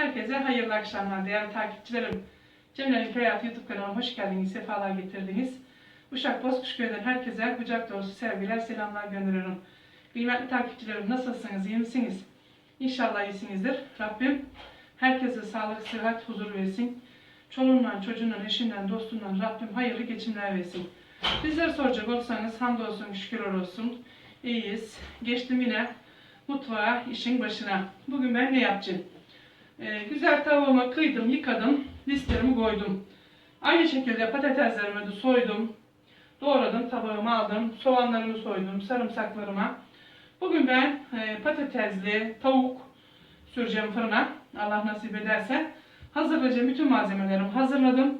Herkese hayırlı akşamlar değerli takipçilerim. Cemre'nin Hayatı YouTube kanalıma hoş geldiniz, sefalar getirdiniz. Uşak Bozkuşköy'den herkese kucak dolusu sevgiler, selamlar gönderiyorum. Kıymetli takipçilerim nasılsınız, iyi misiniz? İnşallah iyisinizdir. Rabbim herkese sağlık, sıhhat, huzur versin. Çoluğundan, çocuğundan, eşinden, dostundan Rabbim hayırlı geçimler versin. Bizleri soracak olsanız hamdolsun, şükürler olsun. İyiyiz. Geçtim yine mutfağa, işin başına. Bugün ben ne yapacağım? Ee, güzel tavuğumu kıydım, yıkadım, listelerimi koydum. Aynı şekilde patateslerimi de soydum. Doğradım, tabağıma aldım. Soğanlarımı soydum, sarımsaklarıma. Bugün ben e, patatesli tavuk süreceğim fırına. Allah nasip ederse. Hazırlayacağım bütün malzemelerimi hazırladım.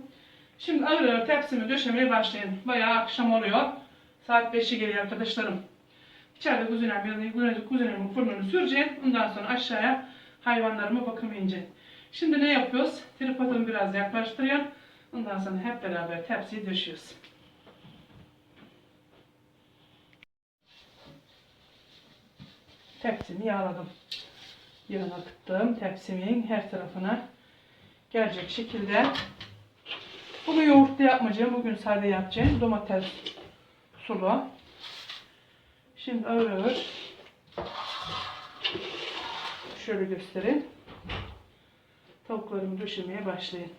Şimdi ağır ağır tepsimi döşemeye başlayayım. Bayağı akşam oluyor. Saat 5'e geliyor arkadaşlarım. İçeride kuzenim, kuzenim, kuzenimin fırınını süreceğim. Ondan sonra aşağıya hayvanlarıma ineceğim. Şimdi ne yapıyoruz? Tripodumu biraz yaklaştırıyorum. Ondan sonra hep beraber tepsiyi döşüyoruz. Tepsimi yağladım. Yağını akıttım. Tepsimin her tarafına gelecek şekilde. Bunu yoğurtlu yapmayacağım. Bugün sade yapacağım. Domates sulu. Şimdi ağır şöyle göstereyim. Tavuklarımı döşemeye başlayayım.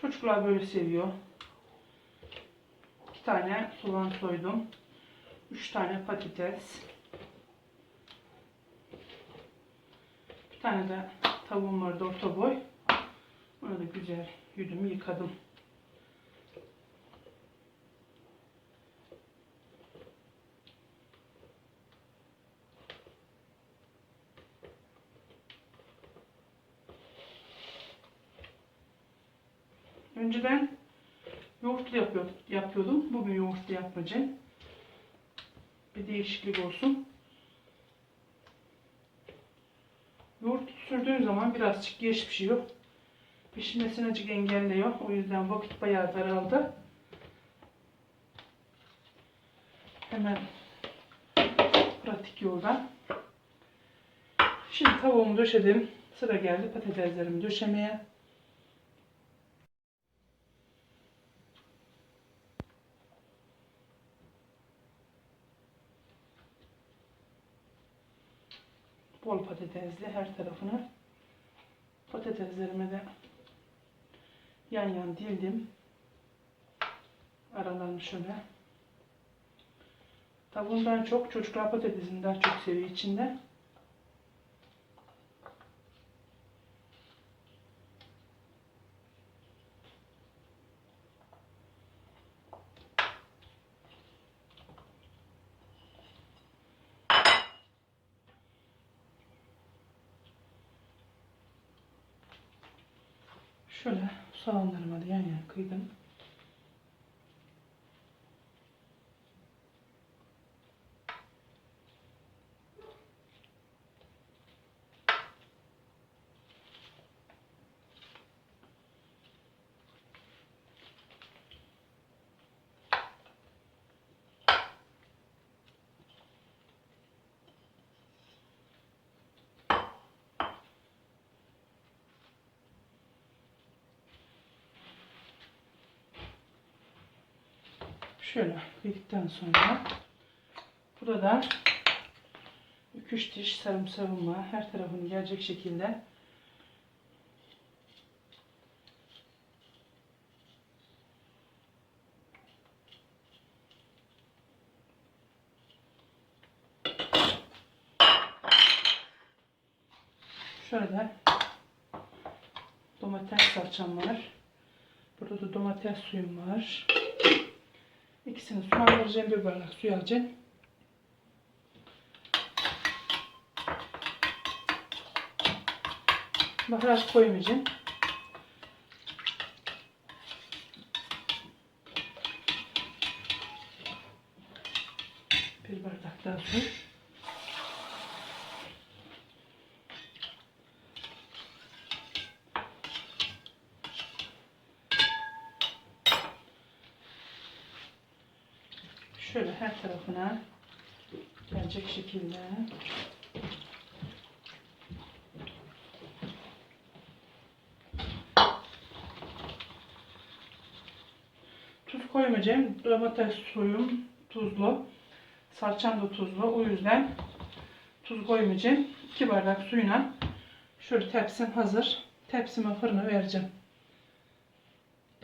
Çocuklar böyle seviyor. İki tane soğan soydum. Üç tane patates. Bir tane de tavuğum vardı orta boy. Onu da güzel yüdümü yıkadım. Önceden yoğurtlu yapıyor, yapıyordum. Bugün yoğurtlu yapmayacağım. Bir değişiklik olsun. Yoğurt sürdüğün zaman birazcık geç pişiyor. Pişmesini azıcık engelliyor. O yüzden vakit bayağı daraldı. Hemen pratik yoldan. Şimdi tavuğumu döşedim. Sıra geldi patateslerimi döşemeye. Bol patatesli her tarafını patateslerime de yan yan dildim. Aralarını şöyle. Tavuğundan çok çocuklar patatesini daha çok seviyor içinde. Şöyle soğanlarımı da yan yana kıydım. Şöyle kıydıktan sonra burada 2-3 diş sarımsağım var. Her tarafını gelecek şekilde Şöyle domates salçam var. Burada da domates suyum var. İkisini sulandıracağım. Bir bardak suyu alacağım. Baharat koymayacağım. Bir bardak daha su. Şöyle her tarafına gelecek şekilde. Koymayacağım. Domates suyum tuzlu. Salçam da tuzlu. O yüzden tuz koymayacağım. 2 bardak suyla şöyle tepsim hazır. Tepsime fırına vereceğim.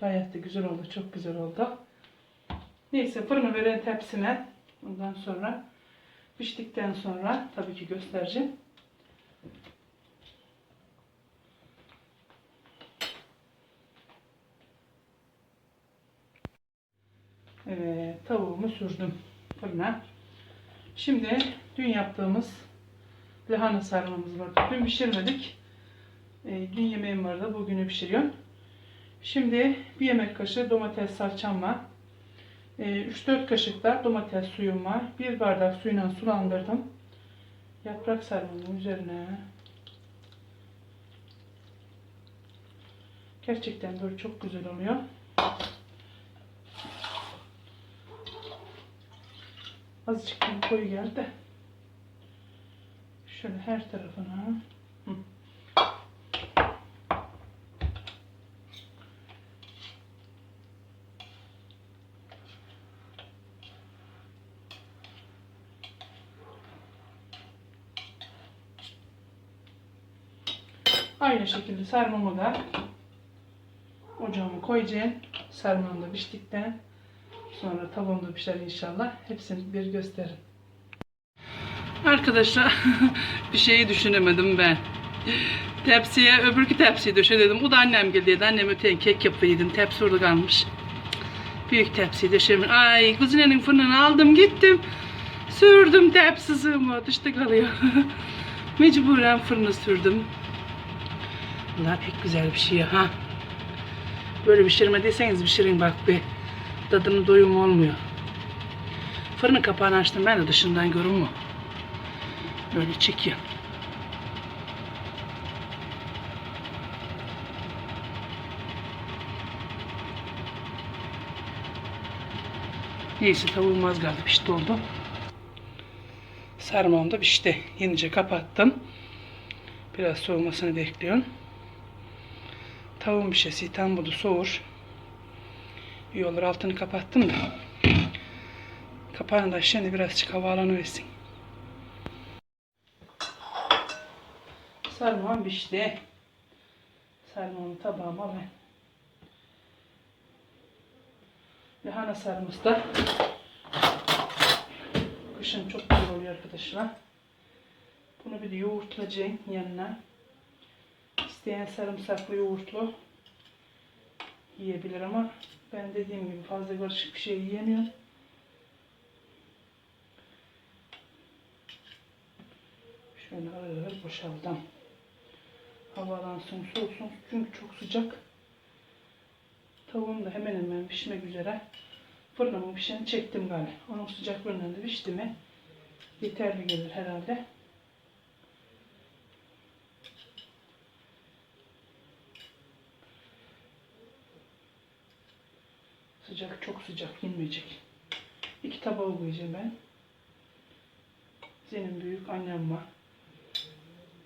Gayet de güzel oldu. Çok güzel oldu. Neyse fırına veren tepsime ondan sonra piştikten sonra tabii ki göstereceğim. Evet, tavuğumu sürdüm fırına. Şimdi dün yaptığımız lahana sarmamız var. Dün pişirmedik. Ee, dün yemeğim vardı. Bugünü pişiriyorum. Şimdi bir yemek kaşığı domates salçam var. Ee, 3-4 kaşık da domates suyum var. Bir bardak suyla sulandırdım. Yaprak sarmamın üzerine gerçekten böyle çok güzel oluyor. Azıcık bir koyu geldi. Şöyle her tarafına. Aynı şekilde sarmamı da ocağıma koyacağım. Sarmam da piştikten sonra tavuğum da pişer inşallah. Hepsini bir gösterin. Arkadaşlar bir şeyi düşünemedim ben. Tepsiye öbürkü tepsiyi döşe dedim. O da annem geldi. Annem öteyen kek yapıyordum. Tepsi orada kalmış. Büyük tepsiyi döşemiş. Ay kuzinenin fırınını aldım gittim. Sürdüm tepsi sığma dışta kalıyor. Mecburen fırını sürdüm. Bunlar pek güzel bir şey ha. Böyle pişirmediyseniz pişirin bak bir. Tadının doyum olmuyor. Fırının kapağını açtım ben de dışından görünmüyor. Böyle çekiyor. Neyse tavuğum az kaldı pişti oldu. Sarmam da pişti. Yenice kapattım. Biraz soğumasını bekliyorum. Tavuğun pişesi tam budu soğur. İyi olur altını kapattım da. Kapağını da şimdi birazcık hava alanı versin. Sarmam pişti. Sarmamı tabağıma ben. Lahana sarması da kışın çok güzel oluyor arkadaşlar. Bunu bir de yoğurtlayacağım yanına. İsteyen sarımsaklı yoğurtlu yiyebilir ama ben dediğim gibi fazla karışık bir şey yiyemiyorum. Şöyle ağır boşaldım. Havalansın, soğusun. Çünkü çok sıcak. Tavuğum da hemen hemen pişmek üzere. Fırınımın pişeni çektim galiba. Onun sıcaklığından da pişti mi yeterli gelir herhalde. Sıcak, çok sıcak, yenmeyecek. İki tabağı koyacağım ben. Senin büyük annem var.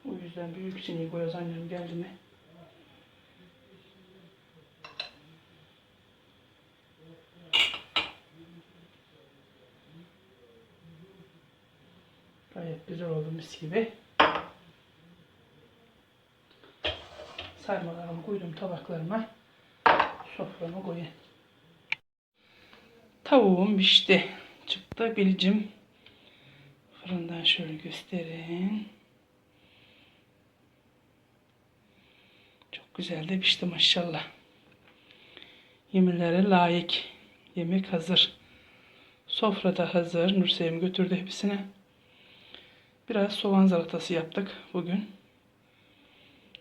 O yüzden büyük sineği koyacağız annem geldi mi. Gayet güzel oldu mis gibi. Sarmalarımı koydum tabaklarıma. Soframa koyayım. Tavuğum pişti. Çıktı bilicim. Fırından şöyle göstereyim. Çok güzel de pişti maşallah. Yemeklere layık. Yemek hazır. Sofrada hazır. Nursevim götürdü hepsini. Biraz soğan salatası yaptık bugün.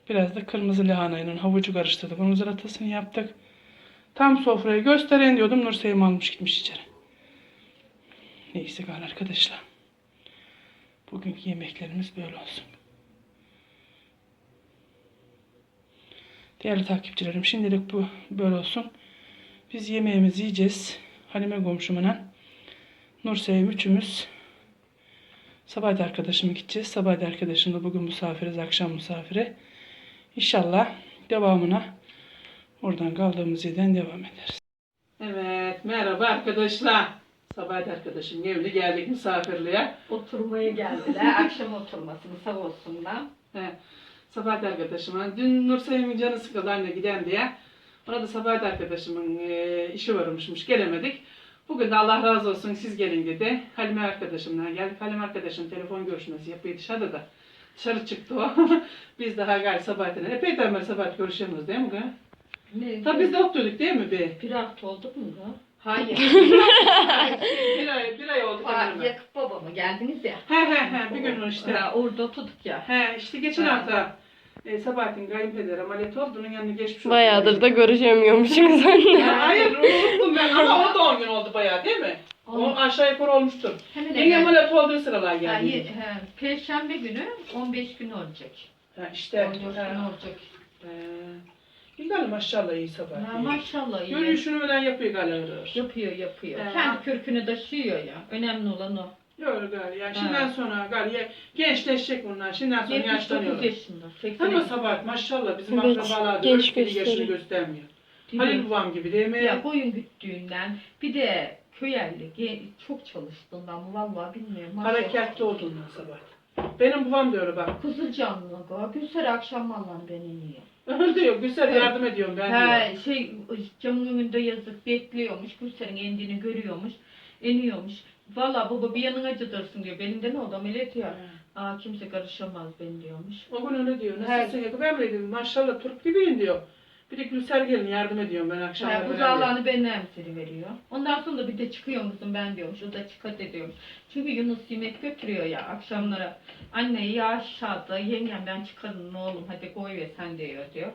Biraz da kırmızı lahanayla havucu karıştırdık. Onun salatasını yaptık. Tam sofrayı gösteren diyordum. Nursevim almış gitmiş içeri. Neyse gal arkadaşlar. Bugünkü yemeklerimiz böyle olsun. Değerli takipçilerim şimdilik bu böyle olsun. Biz yemeğimizi yiyeceğiz. Halime komşumla Nursevim üçümüz Sabahat arkadaşımı gideceğiz. Sabahat arkadaşım da bugün misafiriz, akşam misafiri. İnşallah devamına oradan kaldığımız yerden devam ederiz. Evet, merhaba arkadaşlar. Sabahat arkadaşım evli geldik misafirliğe. Oturmaya geldiler. Akşam oturmasını sağ olsunlar. He, Sabahat arkadaşıma. Dün Nursevim'in canı sıkıldı anne giden diye. Ona da Sabahat arkadaşımın e, işi varmışmış gelemedik. Bugün de Allah razı olsun siz gelin dedi. Halime arkadaşımla geldik. Halime arkadaşım telefon görüşmesi yapıyor dışarıda da. Dışarı çıktı o. biz daha gayet Sabahat'le. Epeyden beri Sabahat görüşemiyoruz değil mi? Ne? Tabii biz de oturduk değil mi bir? Bir hafta oldu mu da? Hayır. bir ay, bir ay oldu. Aa. Yakıp babama geldiniz ya. He he he bir gün işte. Ha, orada oturduk ya. He işte geçen Ha. hafta e, Sabahat'in kayınpederi ameliyat oldu. Onun yanına geçmiş olsun. Bayağıdır da görüşemiyormuşuz anne. Ya hayır unuttum ben ama o da 10 gün oldu bayağı değil mi? O On- aşağı yukarı olmuştur. Hemen Yenge hemen. ameliyat olduğu sıralar Ha, geldi. ye- he, Perşembe günü 15 gün olacak. Ha, işte. 14 gün olacak. Ee, güzel maşallah iyi sabah. Ha, maşallah iyi. Yürüyüşünü öyle yapıyor galiba. Yapıyor yapıyor. Ha. Kendi kürkünü taşıyor ya. Önemli olan o. Yok galiba. Yani Ha. şimdiden sonra galiba gençleşecek bunlar. Şimdiden sonra 79 yaşlanıyorlar. yaşında. 80 Ama sabah maşallah bizim Evet, akrabalar genç da yaşını gösteriyor. göstermiyor. Değil mi? Halil babam gibi değil mi? Ya boyun güttüğünden bir de köyerli ge- çok çalıştığından vallahi bilmiyorum. maşallah. Hareketli olduğundan sabah. Benim babam da öyle bak. Kızılcanlı go. Gülser akşam vallahi beni iniyor. Öyle diyor. Güzel yardım ediyorum ben diyor. He şey camın önünde yazıp bekliyormuş. Gülser'in indiğini görüyormuş. iniyormuş. Vallahi baba bir yanın acıdırsın diyor. Belimde ne oldu ameliyat ya. Aa kimse karışamaz ben diyormuş. O gün öyle diyor. Nasılsın? Ben böyle dedim. Maşallah Türk gibiyim diyor. Bir de Gülser gelin yardım ediyorum ben akşam. He, buzağlarını emsiri veriyor. Ondan sonra da bir de çıkıyor musun ben diyormuş. O da çıkat ediyormuş. Çünkü Yunus yemek götürüyor ya akşamlara. Anne ya aşağıda yengem ben çıkarım oğlum hadi koy ve sen diyor diyor.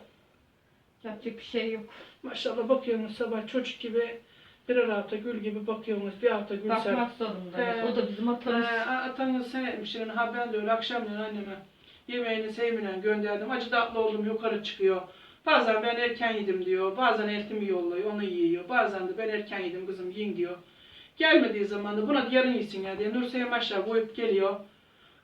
Yapacak bir şey yok. Maşallah bakıyorsunuz sabah çocuk gibi bir hafta gül gibi bakıyorsunuz. Bir hafta Gülser. Bakmak zorundayız. He. O da bizim atamız. Ee, atanız sen etmişsin. Ha ben de öyle akşamleyin anneme yemeğini sevminen gönderdim. Acı tatlı oldum yukarı çıkıyor. Bazen ben erken yedim diyor. Bazen eltimi yolluyor onu yiyor. Bazen de ben erken yedim kızım yiyin diyor. Gelmediği zaman da buna yarın yesin ya diye. Nurseyim aşağı koyup geliyor.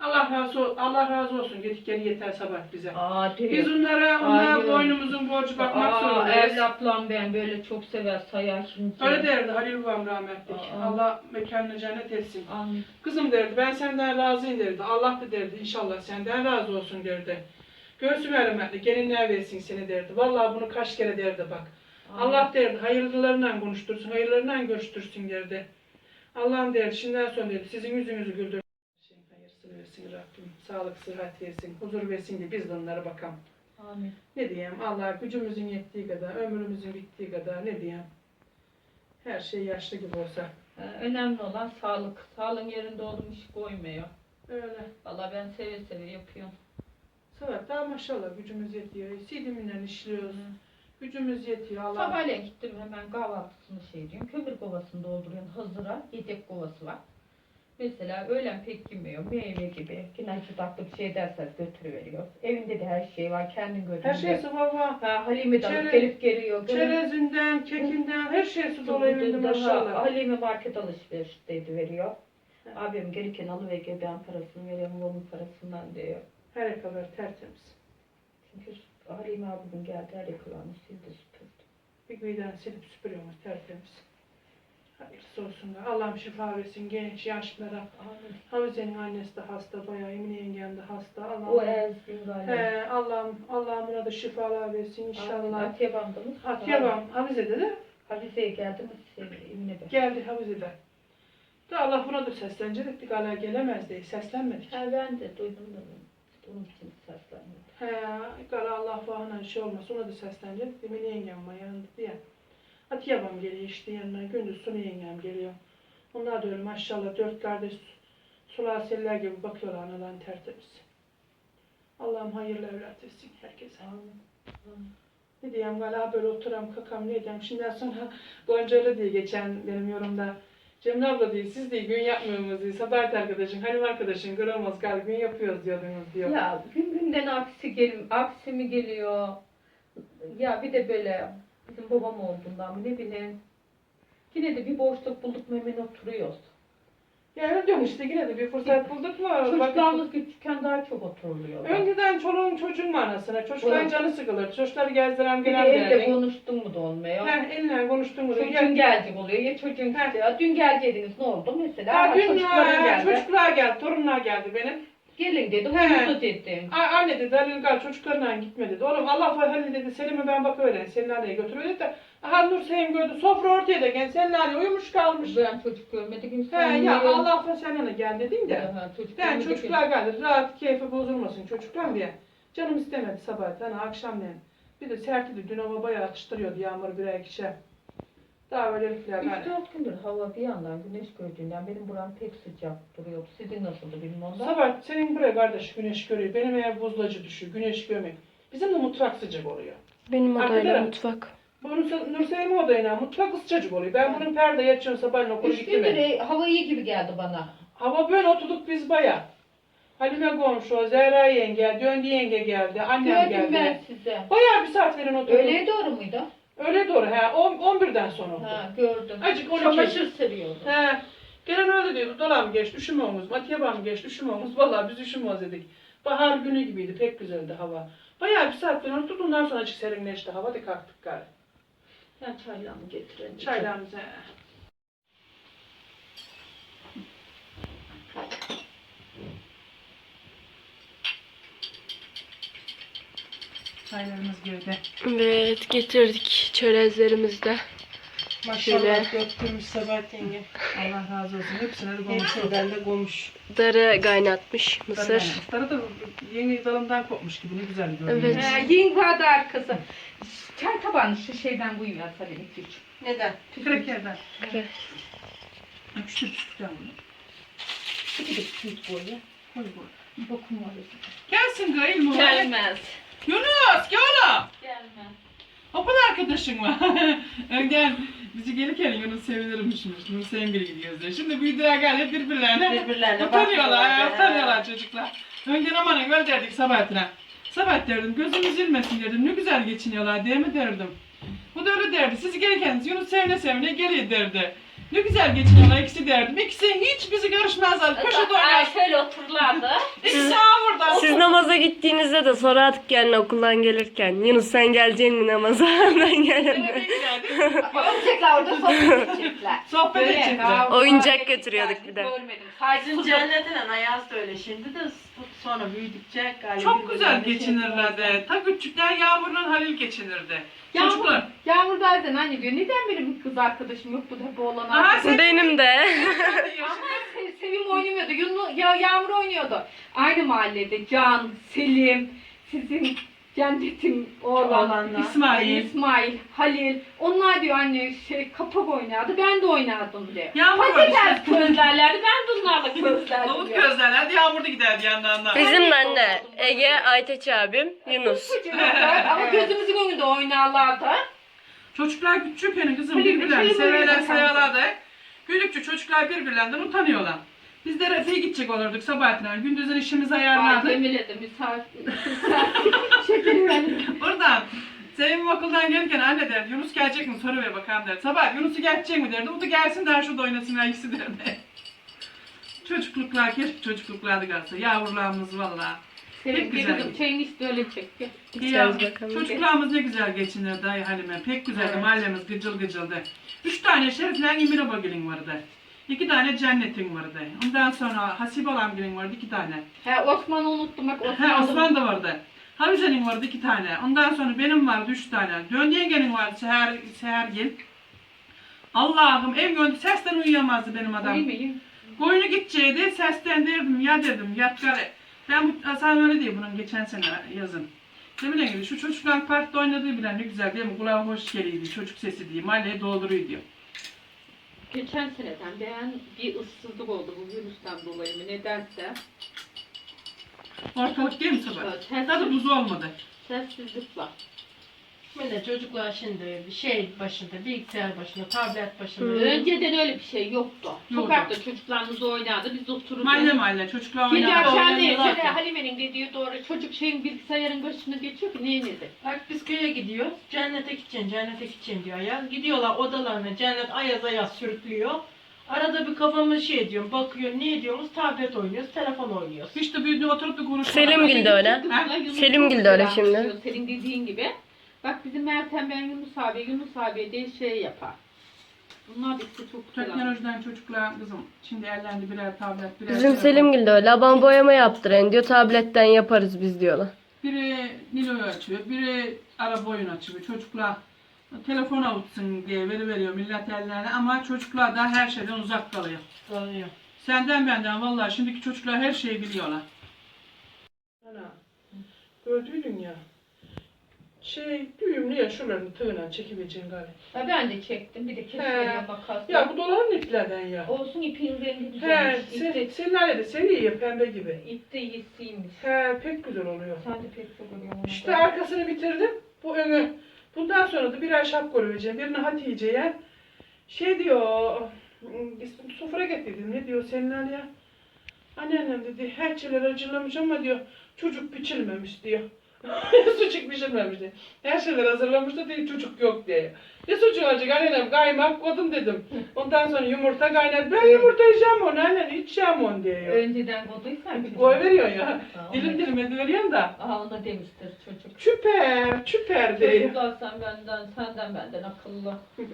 Allah razı, ol- Allah razı olsun. Gidikleri yeter sabah bize. Aa. Biz onlara, onlara Ay, boynumuzun borcu bakmak Aa, zorundayız. evlatlam ben böyle çok sever sayar şimdi. Öyle derdi Halil babam rahmetli. Aa. Allah mekanını cennet etsin. Amin. Kızım derdi ben senden razıyım derdi. Allah da derdi inşallah senden razı olsun derdi. Göğsü merhametli gelinler versin seni derdi. Vallahi bunu kaç kere derdi bak. Allah derdi hayırlılarından konuştursun, hayırlarından görüştürsün derdi. Allah'ım derdi şimdiden sonra derdi sizin yüzünüzü güldür. Şeyin hayırsını versin Rabbim. Sağlık, sıhhat versin, huzur versin diye biz de onlara bakalım. Amin. Ne diyeyim Allah gücümüzün yettiği kadar, ömrümüzün bittiği kadar ne diyeyim. Her şey yaşlı gibi olsa. Ee, Önemli olan sağlık. Sağlığın yerinde oğlum iş koymuyor. Öyle. Valla ben seve seve yapıyorum. Sabah maşallah gücümüz yetiyor. Sidiminden işliyoruz. Gücümüz yetiyor. Allah. Sabahleyin gittim hemen kahvaltısını şey diyorum. Kömür kovasını dolduruyorum hazıra. Yedek kovası var. Mesela öğlen pek yemiyor. Meyve gibi. Yine şu tatlı bir şey derseniz götürüveriyor. Evinde de her şey var. Kendin götürüyor. Her şey sabah var. Ha, Halime de alıp Çerez- gelip geliyor. Çerezinden, kekinden, her şeysi evinde Daha maşallah. Halime market alışverişteydi veriyor. Abim gelirken alıveriyor ben parasını veriyorum onun parasından diyor. Her kadar tertemiz. Çünkü Halime abi bugün geldi her yakalanı sildi süpürdü. Bir güyden silip süpürüyoruz tertemiz. Hayırlısı olsun. da. Allah'ım şifa versin genç yaşlara. Amin. Havize'nin annesi de hasta, bayağı Emine yengem de hasta. O Allah'ım. ezgin galiba. He, Allah'ım, Allah'ım ona da şifalar versin inşallah. Atiye bandı mı? Atiye babam Havize'de de Hafize'ye geldi mi? Şey, Emine Bey. geldi Havize'de. De Allah buna da seslenecek. Bir hala gelemez diye seslenmedik. Ha ben de duydum da onun için seslendim. He, gala Allah bağına şey olmaz. Ona da seslenecek. Emine yengem var yanında diye. Atiye babam geliyor işte yanına. Gündüz Sunu yengem geliyor. Onlar da öyle maşallah dört kardeş sular seller gibi bakıyorlar analarını tertemiz. Allah'ım hayırlı evlat etsin herkese. Amin. Ne diyeyim galiba böyle oturam kakam ne diyeyim. Şimdiden sonra Goncalı diye geçen benim yorumda. Cemile abla diyor siz diye gün yapmıyorsunuz diyor. Sabahat arkadaşın, Halim arkadaşın göremez galiba gün yapıyoruz diyordunuz diyor. Ya gün günden aksi gel aksi mi geliyor? Ya bir de böyle bizim babam olduğundan mı ne bileyim. Yine de bir boşluk bulduk mu hemen oturuyoruz. Ya öyle diyorum işte yine de bir fırsat bulduk mu? Çocuklarımız küçükken daha çok oturuluyor. Önceden çoluğun çocuğun manasına. Çocukların Evet. canı sıkılır. Çocukları gezdiren bir de gelen elle konuştun mu da olmuyor. Ha, eline konuştun mu? Çocuğun Ya, gelecek oluyor ya çocuğun Ha. gidiyor. Dün geleceydiniz ne oldu mesela? ha, Ha, dün çocukların ha, geldi. çocuklar geldi, torunlar geldi benim. Gelin dedim, He. dedim. A- Anne dedi Halil gal çocuklarla gitme dedi. Oğlum Allah var Halil dedi Selim'i ben bak öyle senin anneye götürüyor dedi de. Aha Nur Sevim gördü sofra ortaya da gel senin anne uyumuş kalmış. Ben çocuk görmedim. He ya Allah var sen yana gel dedin de. Ha, çocuk Ben görmedik. çocuklar geldi rahat keyfi bozulmasın çocuklar diye. Canım istemedi sabahtan akşamleyin. Bir de sertiydi dün hava bayağı akıştırıyordu yağmur birer ikişer. Daha öyle herifler Üç ben. dört gündür hava bir yandan güneş gördüğünden benim buram pek sıcak duruyordu. Sizin nasıldı bilmem ondan. Sabah senin buraya kardeş güneş görüyor. Benim ev buzlacı düşüyor. Güneş görmüyor. Bizim de mutfak sıcak oluyor. Benim odayla Arkada- mutfak. Bu Nur- Nursevim odayına mutfak ısıcacık oluyor. Ben bunun perde yatıyorum sabahleyin okula Üç gittim. gündür ben. e, hava iyi gibi geldi bana. Hava böyle oturduk biz baya. Halime komşu, Zehra yenge, Döndü yenge geldi, annem Gördüm geldi. ben size. Bayağı bir saat verin oturduk. Öğleye doğru muydu? Öyle doğru he. On- 11'den sonra oldu. Ha gördüm. Acık 12. Çamaşır seriyordu. He. Gelen öyle diyordu. Dolan geç, üşümüyoruz. Matiyaba mı geç, üşümüyoruz. Vallahi biz üşümüyoruz dedik. Bahar günü gibiydi. Pek güzeldi hava. Bayağı bir saat falan oturduk. Ondan sonra açık serinleşti hava. De kalktık gari. Ben çaylarımı getirelim. Çaylarımızı. he. Çaylarımız girdi. Evet getirdik çerezlerimizi de. Maşallah Şöyle. döktürmüş Sabahat yenge. Allah razı olsun. Hepsine de koymuş. Hepsinden de koymuş. Darı kaynatmış mısır. Darı da yeni dalından kopmuş gibi ne güzel görünüyor. Evet. Ee, ying vardı arkası. Çay tabağını şu şeyden koyayım ya Salim iki üç. Neden? Krekerden. Evet. Küçük küçükten bunu. İki de koy ya. Koy. Bokum var. Gelsin gayıl mı? Gelmez. Yunus gel oğlum. Gelmez. Hopun arkadaşın mı? gel. Bizi gelirken Yunus sevinirmişmiş. Nur Sevimgil'e gidiyoruz diye. Şimdi büyüdüler gel hep birbirlerine. Birbirlerine Utanıyorlar, utanıyorlar çocuklar. Önceden amanın göl derdik Sabahattin'e. Sabah derdim, gözüm üzülmesin derdim, ne güzel geçiniyorlar diye mi derdim. Bu da öyle derdi, siz gelirken Yunus sevine sevine geliyor derdi. Ne güzel geçiniyorlar ikisi derdim. İkisi hiç bizi görüşmezler, köşede oynar. şöyle otururlardı. İkisi ağa burada. Siz namaza gittiğinizde de sorardık gelin okuldan gelirken. Yunus sen geleceksin mi namaza? ben gelemem. Oturacaklar orada sohbet edecekler. Sohbet edecekler. Oyuncak götürüyorduk bir de. Görmedim. Sadece Bizim cennetin Ayaz da öyle şimdi de sonra büyüdükçe galiba. Çok güzel şey geçinirlerdi. Ta küçükler Yağmur'la Halil geçinirdi. Yağmur- Çocuklar. Yağmur bazen anne diyor neden benim bir kız arkadaşım yoktu da hep oğlan Aha, arkadaşım. Benim de. Ama Se- Sevim oynamıyordu. Yunu, ya Yağmur oynuyordu. Aynı mahallede Can, Selim, sizin Cennet'in oğlan, Oğlanlar. İsmail. İsmail, Halil. Onlar diyor anne şey kapak oynardı. Ben de oynardım diyor. Yağmur var Patates işte. közlerlerdi. Ben de onlarla közlerdim Lavut diyor. gözlerlerdi, Yağmur da giderdi yanlarından. Bizim de anne. Ege, Ayteç abim, Yunus. Çocuklar Ama gözümüzün önünde oynarlardı. Çocuklar küçük yani kızım Hayır, birbirlerini şey severler sayarlar da. Güldükçe çocuklar birbirlerinden utanıyorlar. Biz de Refe'ye gidecek olurduk Sabahattin'e. Gündüzün işimizi Ay ayarlardık. Cemile'de misafir. misafir- Şekerim benim. Buradan Sevim okuldan gelirken anne derdi Yunus gelecek mi soru ver bakalım derdi. Sabah Yunus'u gelecek mi derdi. O da gelsin der şurada oynasın ikisi derdi. Çocukluklar keşke çocukluklardı gelse. Yavrularımız valla. Sevim güzel. kızım çayını işte öyle çek. Gel. Ya, çocuklarımız ne güzel geçinirdi ay Halime. Pek güzeldi. Evet. Mahallemiz gıcıl gıcıldı. Üç tane Şerif'le İmine Bagil'in vardı. İki tane Cennet'in vardı. Ondan sonra Hasibe Olamgil'in vardı iki tane. He Osman'ı unuttum bak Osman. He Osman da vardı. Havize'nin vardı iki tane. Ondan sonra benim vardı üç tane. Dön yengenin vardı Seher, Sehergil. Allah'ım ev gönlü sesten uyuyamazdı benim adam. Uyumayayım. Koyunu gideceğiydi sesten derdim ya dedim yat gari. Ben bu Hasan öyle diye bunun geçen sene yazın. Bileyim gibi şu çocuklar parkta oynadığı bile ne güzel değil mi? Kulağa hoş geliyordu çocuk sesi diye. Mahalleyi dolduruyor diyor. Geçen seneden ben bir ıssızlık oldu bu virüsten dolayı mı nedense. Ortalık değil mi sabah? Evet, Tadı buzu olmadı. sessizlik var. Böyle çocuklar şimdi bir şey başında, bilgisayar başında, tablet başında. Hı. Önceden öyle bir şey yoktu. Yoktu. Sokakta çocuklarımız oynardı, biz otururduk. Mahalle mahalle çocuklar Gece oynardı. akşam oynarlarken. şöyle Halime'nin dediği doğru çocuk şeyin bilgisayarın başına geçiyor ki neyin neydi? Bak biz köye gidiyoruz. Cennete gideceksin, cennete gideceksin diyor Ayaz. Gidiyorlar odalarına, cennet ayaz ayaz sürüklüyor. Arada bir kafamı şey ediyorum, bakıyor, ne ediyoruz? Tablet oynuyoruz, telefon oynuyoruz. Hiç de büyüdüğü oturup da konuşmadık. Selim Gül de öyle. Kızla Yunus Selim çok Gül de öyle şimdi. Senin dediğin gibi. Bak bizim Meltem ben Yunus abi, Yunus abi diye şey yapar. Bunlar da işte çok güzel. Teknolojiden çocuklar kızım şimdi ellendi birer tablet birer Bizim. Selimgil de öyle. Aban boyama yaptıran diyor. Tabletten yaparız biz diyorlar. Biri Nilo'yu açıyor, biri araba oyun açıyor. Çocuklar telefon avutsun diye veri veriyor millet ellerine ama çocuklar da her şeyden uzak kalıyor. Oluyor. Senden benden vallahi şimdiki çocuklar her şeyi biliyorlar. Ana, gördüydün ya. Şey, düğümlü ya şuralarını tığla çekivereceksin galiba. Ha, ben de çektim. Bir de kesmeye makas. Ya bu doların iplerden ya. Olsun ipin rengi He, güzelmiş. sen, İp de, senin aile de seri ya pembe gibi. ip de iyisiymiş. He, pek güzel oluyor. Sen de pek çok. İşte arkasını bitirdim. Bu önü. Bundan sonra da birer şapka öreceğim. Birini Hatice'ye. Şey diyor, ım, sofra getirdim. Ne diyor Selin ya? Anneannem dedi, her şeyler acılamış ama diyor, çocuk biçilmemiş diyor. Sucuk pişirmemiş diyor. Her şeyler hazırlamış da değil, çocuk yok diye. Ne sucuk olacak anneannem, kaymak koydum dedim. Ondan sonra yumurta kaynadı. Ben yumurta yiyeceğim onu, annen içeceğim onu diyor. Önceden koyduysan. Koy veriyorsun ya. Aa, Dilim dilim ediveriyorsun da. Aha ona demiştir çocuk. Çüper, çüper diyor. Çocuklar sen benden, senden benden akıllı.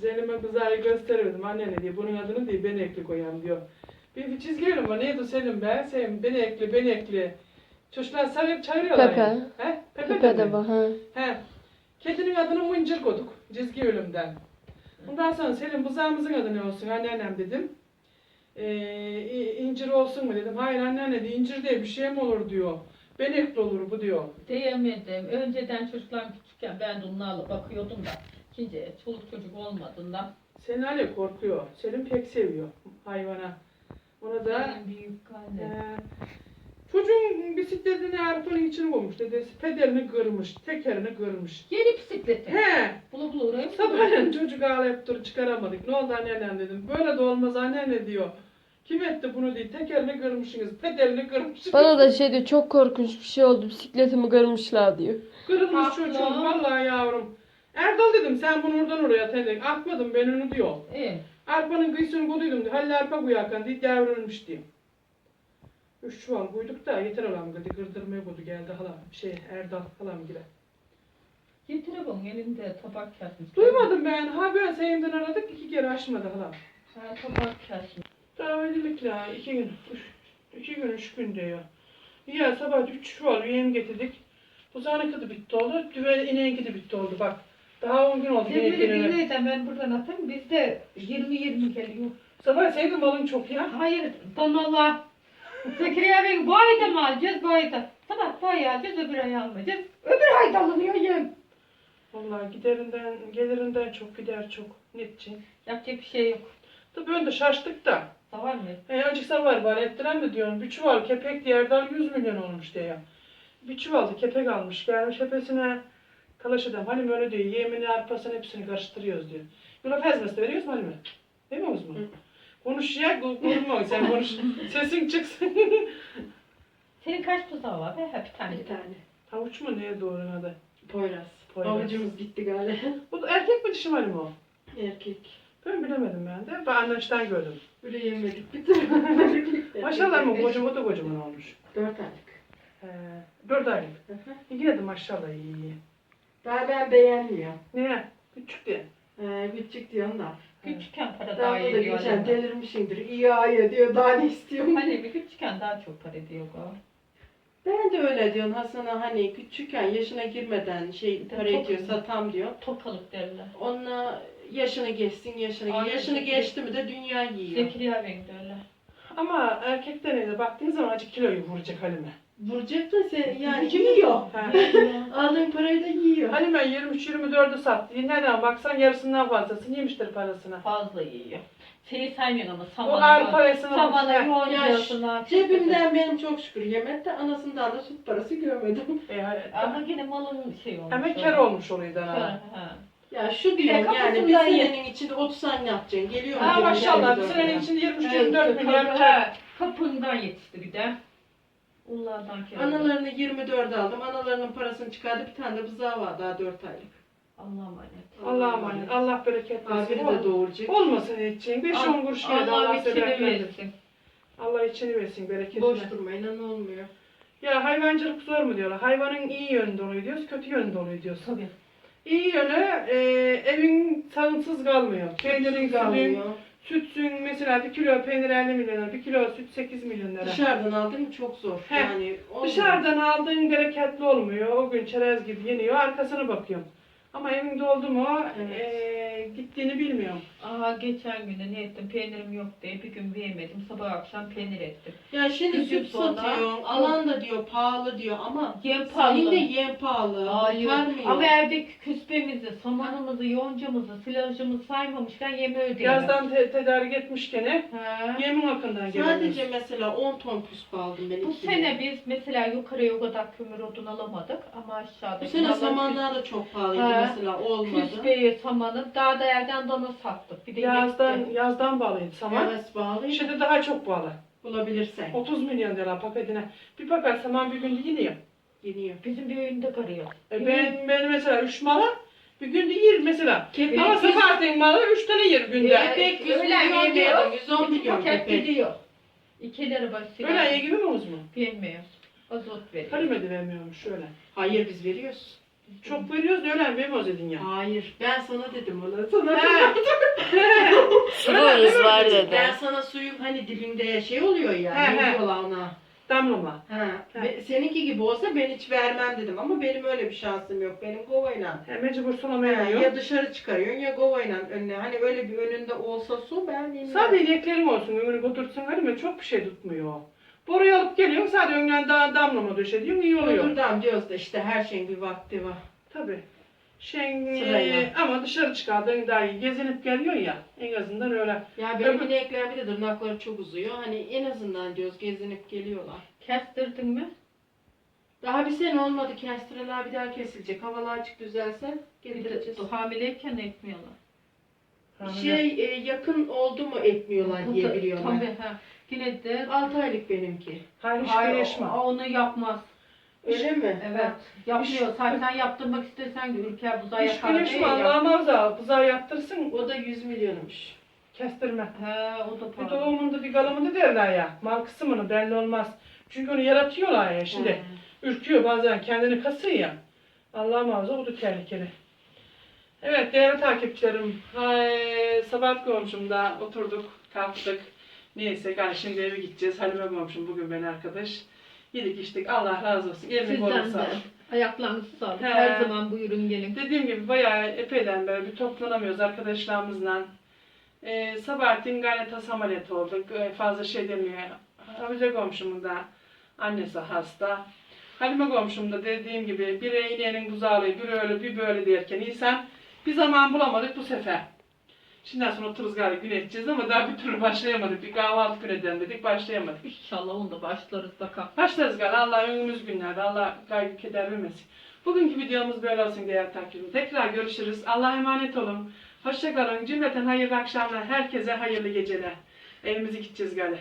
Zeynep'e kızayı gösteremedim. Anne ne diyor, bunun adını diyor, ben ekli koyayım diyor. Bir, çizgi var, neydi Selim ben, Selim, ben ekli, ben ekli. Çocuklar sarıp çağırıyorlar Pepe. ya. He? Pepe, Pepe de de mi? bu. Ha. He. Kedinin adını Mıncır koyduk, çizgi ölümden. Ondan sonra Selim buzağımızın adı ne olsun anneannem dedim. Ee, incir olsun mu dedim. Hayır anneanne de incir diye bir şey mi olur diyor. Benekli olur bu diyor. Diyemedim. Önceden çocuklar küçükken ben de onlarla bakıyordum da. İkinci çoluk çocuk olmadığından. Senin Ali korkuyor. Selim pek seviyor hayvana. Ona da Benim büyük anne. Çocuğun bisikletini arpanın içine koymuş dedesi. Pederini kırmış, tekerini kırmış. Yeni bisikleti. He, Bulu bulu oraya mı? sabahleyin çocuk ağlayıp dur çıkaramadık. Ne oldu anneannem dedim. Böyle de olmaz anneanne diyor. Kim etti bunu diye tekerini kırmışsınız, pederini kırmışsınız. Bana da şey diyor çok korkunç bir şey oldu. Bisikletimi kırmışlar diyor. Kırılmış Haklı. çocuğum vallahi yavrum. Erdal dedim sen bunu oradan oraya tendek. Atmadım ben onu diyor. Evet. Arpanın kıyısını koyduydum diyor. Halil arpa koyarken diye devrilmiş diyor. Üç çuval koyduk da yeter olam dedi. Kırdırmaya koydu geldi halam. Şey Erdal halam gibi. Getire bana elinde tabak kesmiş. Duymadım ben. Ha ben Seyim'den aradık. iki kere açmadı halam. Ha, tabak kesmiş. Daha öylelikle iki gün. Üç, iki gün üç gün diyor. Ya sabah üç çuval yem getirdik. Buzağının kıdı bitti oldu. Düve ineğin kıdı bitti oldu bak. Daha on gün oldu gelene. dinleyeceğim ben buradan atayım. Bizde 20-20 geliyor. Sabah Seyim'in malın çok ya. Hayır, donalar. Zekeriya Bey bu ayda mı alacağız, bu ayda? Tamam, bu ay alacağız, öbür ay almayacağız. Öbür ayda alınıyor yem. Vallahi giderinden, gelirinden çok gider çok. Netçin. Yapacak bir şey yok. Tabii önde şaştık da. Da var mı? E, acıksa var bari ettiren de diyorum. Bir çuval kepek Erdal 100 milyon olmuş diye. Bir çuval da kepek almış. Gelmiş hepsine talaş edem. Halim öyle diyor. Yemini, arpasını hepsini karıştırıyoruz diyor. Yulaf ezmesi de veriyoruz mu Halime? Değil mi Osman? Konuş ya, konuşma. Sen konuş. Sesin çıksın. Senin kaç buzağı var be? Ha, bir tane. Bir tane. Havuç mu neye doğru adı? Poyraz. Poyraz. Avucumuz gitti galiba. Bu da erkek mi dişi mi Halim o? Erkek. Ben bilemedim ben de. Ben anlaştan gördüm. Böyle yemedik. Bir türlü. Maşallah mı kocaman o da kocaman olmuş. Dört aylık. He, dört aylık. Hı hı. Yine de maşallah iyi iyi. Daha ben beğenmiyorum. Niye? Küçük diye. Ee, küçük diyorsun da. Küçükken para daha Daha iyi da diyor. geçen annem. delirmişimdir. İyi ayı diyor. Daha ne istiyorum? Hani bir küçükken daha çok para ediyor o. Ben de öyle diyorsun Hasan'a hani küçükken yaşına girmeden şey para Çok- ediyor satam diyor. Tokalık derler. Onunla yaşını geçsin yaşını Aynen. Yaşını geçti mi de dünya yiyor. Zekeriya Bey de öyle. Ama erkekten de baktığın zaman acık kiloyu vuracak Halime. Vuracak da sen yani yiyor. Ha. Aldığın parayı da yiyor. Halime 23-24'ü sattı. Nereden baksan yarısından fazlasını yemiştir parasını. Fazla yiyor. Şeyi saymıyorsun ama O samanı. arpasını Samanı yoğuruyorsun. ne yapıyorsun? Cebimden benim çok şükür yemekte anasından da süt parası görmedim. E, hayır. Ama yine malın şey olmuş. Hemen kar olmuş oluyor Ha, ana. ha. Ya şu diyorum yani bir kafasından ye. senenin içinde 30 tane yapacaksın. Geliyor mu? Ha maşallah bir 24 senenin içinde Evet, 23-24 milyar kapı- kar. ha, Kapından yetişti bir de. Onlardan kere. Analarını 24 aldım. Analarının parasını çıkardı. Bir tane de buzağı var daha 4 aylık. Allah'a emanet. Allah'a emanet. Allah bereket versin. Abini de doğuracak. Olmasın edeceğin. 5-10 kuruş geldi. Allah Allah size içini bereket versin. Allah içini versin bereketini. Boş durmayla ne olmuyor. Ya hayvancılık zor mu diyorlar. Hayvanın iyi yönü oluyor diyoruz, kötü yönü oluyor diyoruz. Tabii. İyi yönü e, evin sağımsız kalmıyor. Peynirin, kalmıyor. Sütsün mesela bir kilo peynir 50 milyon lira, bir kilo süt 8 milyon lira. Dışarıdan aldın mı çok zor. He. Yani olmuyor. Dışarıdan aldığın bereketli olmuyor. O gün çerez gibi yeniyor. Arkasına bakıyorum. Ama evinde oldu mu Evet. e, gittiğini bilmiyorum. Aha geçen günde ne ettim peynirim yok diye bir gün yemedim. Sabah akşam peynir ettim. Ya şimdi gün süt sonra- satıyorsun, alan da diyor pahalı diyor ama Yem senin pahalı. de yem pahalı. Hayır. Kurtarmıyor. Ama evdeki küspemizi, samanımızı, yoncamızı, silajımızı saymamışken yemi ödeyemem. Yazdan te- tedarik etmişken hep Ha. yemin hakkından geliyor. Sadece mesela 10 ton puspa aldım ben. Bu iki sene biz mesela yukarıya o kadar kömür odun alamadık ama aşağıda. Bu sene samanlar da çok pahalıydı Ha. Mesela olmadı. Küspeyi, samanı daha da dana sattık. Bir de Yazdan, yetti. yazdan bağlıydı saman. Evet pahalıydı. Şimdi daha çok bağlı. Bulabilirsen. 30 milyon lira paketine. Bir bakar saman bir günde yeniyor. Yeniyor. Bizim bir oyunda karıyor. E ben, ben mesela 3 mala bir günde yer mesela. Kepek Ama yüz- malı 3 tane yer günde. Kepek 100 öyle milyon yemiyor. diyor. 110 İki milyon paket kepek. gidiyor. İki lira başı. Öyle iyi gibi mi Uzman? Bilmiyor. Azot veriyor. Halime de vermiyormuş şöyle. Hayır biz veriyoruz. Çok veriyoruz da öyle vermiyoruz dedin ya. Hayır. Ben sana dedim ona. Sana Suyumuz var dedi. Ben sana suyun hani dibinde şey oluyor ya. He, ne he. diyorlar ona? Damlama. Ha. He. Be- seninki gibi olsa ben hiç vermem dedim ama benim öyle bir şansım yok. Benim kovayla. He, mecbur Ha, sulamaya ya dışarı çıkarıyorsun ya kovayla önüne. Hani öyle bir önünde olsa su ben bilmem. Sadece ineklerin olsun ömrünü götürsün Halime çok bir şey tutmuyor. Boruyu alıp geliyorsun sadece önden daha damlama döşediyorsun iyi oluyor. Kudurdan diyoruz da işte her şeyin bir vakti var. Tabii. Şey, Sırayla. e, ama dışarı çıkardığın daha iyi. Gezinip geliyorsun ya. En azından öyle. Ya benim Öbür- inekler bir de tırnakları çok uzuyor. Hani en azından diyoruz gezinip geliyorlar. Kestirdin mi? Daha bir sene olmadı kestireler bir daha kesilecek. Havalar açık düzelse Bir de getireceğiz. hamileyken ekmiyorlar. Şey e, yakın oldu mu etmiyorlar diye biliyorum ben. Tabii ha. De 6 aylık benimki. Hayır hiç Hayır, o- onu yapmaz. Öyle mi? Evet. Yapmıyor. Zaten yaptırmak istesen de ülke buzağı Hiç yakar diye mi yap- Allah'a mavza. Buzağı yaptırsın. O da 100 milyonmuş. Kestirme. He o da Bir doğumunda bir galımını derler ya. Mal kısmını belli olmaz. Çünkü onu yaratıyorlar ya şimdi. Ürküyor bazen kendini kasıyor ya. Allah muhafaza o da tehlikeli. Evet değerli takipçilerim. Hay, sabah komşumda oturduk, kalktık. Neyse yani şimdi eve gideceğiz. Halime komşum bugün ben arkadaş. Yedik içtik. Allah razı olsun. Eline koluna Sizden de. sağlık. Ayaklarınızı sağlık. He. Her zaman buyurun gelin. Dediğim gibi bayağı epeyden beri bir toplanamıyoruz arkadaşlarımızla. Ee, Sabahattin gayet has ameliyat olduk. Ee, fazla şey demiyor. Hafize komşumun da annesi hasta. Halime komşum da dediğim gibi biri ineğinin buzağlığı, biri öyle bir böyle derken insan bir zaman bulamadık bu sefer. Şimdiden sonra otururuz galiba gün edeceğiz ama daha bir türlü başlayamadık. Bir kahvaltı gün edelim dedik başlayamadık. İnşallah onu da başlarız bakalım. Başlarız galiba. Allah önümüz günlerde. Allah kaygı keder vermesin. Bugünkü videomuz böyle olsun değerli takipçilerim. Tekrar görüşürüz. Allah'a emanet olun. Hoşçakalın. Cümleten hayırlı akşamlar. Herkese hayırlı geceler. Evimize gideceğiz galiba.